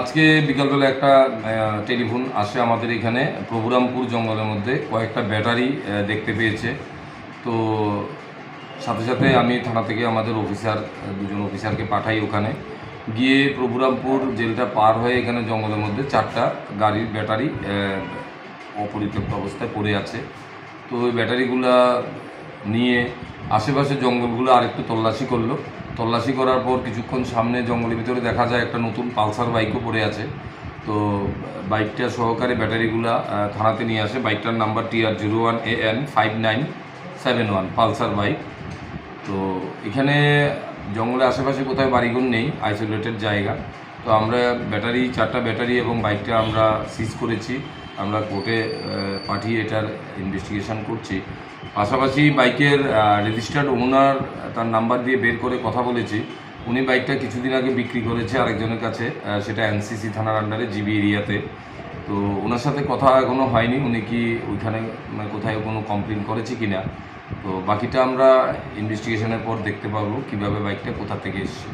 আজকে বিকালবেলা একটা টেলিফোন আসে আমাদের এখানে। প্রভুরামপুর জঙ্গলের মধ্যে কয়েকটা ব্যাটারি দেখতে পেয়েছে। তো সাথে সাথে আমি থানা থেকে আমাদের অফিসার দুজন অফিসারকে পাঠাই ওখানে। গিয়ে প্রভুরামপুর জেলটা পার হয়ে এখানে জঙ্গলের মধ্যে চারটা গাড়ির ব্যাটারি অপরিত্যক্ত অবস্থায় পড়ে আছে। তো ওই ব্যাটারিগুলা নিয়ে আশেপাশে জঙ্গলগুলো আরেকটু তল্লাশি করল। তল্লাশি করার পর কিছুক্ষণ সামনে জঙ্গলের ভিতরে দেখা যায় একটা নতুন পালসার বাইকও পড়ে আছে। তো, বাইকটা সহকারে ব্যাটারিগুলা থানাতে নিয়ে আসে। বাইকটার number TR zero one A N five nine seven one, Pulsar bike. তো, এখানে জঙ্গলের আশেপাশে কোথায় বাড়িঘর নেই আইসোলেটেড জায়গা। তো আমরা ব্যাটারি, চারটা ব্যাটারি এবং বাইকটা আমরা সিজ করেছি। আমরা কোর্টে পাঠিয়ে এটার ইনভেস্টিগেশন করছি। পাশাপাশি বাইকের রেজিস্টার্ড ওনার তার নাম্বার দিয়ে বের করে কথা বলেছি। উনি বাইকটা কিছুদিন আগে বিক্রি করেছে আরেকজনের কাছে সেটা এনসিসি থানার আন্ডারে জিবি এরিয়াতে তো। ওনার সাথে কথা এখনও হয়নি, উনি কি ওইখানে কোথায় কোনো কমপ্লেন করেছে কি না তো বাকিটা আমরা ইনভেস্টিগেশনের পর দেখতে পাবো কীভাবে বাইকটা কোথা থেকে এসেছে।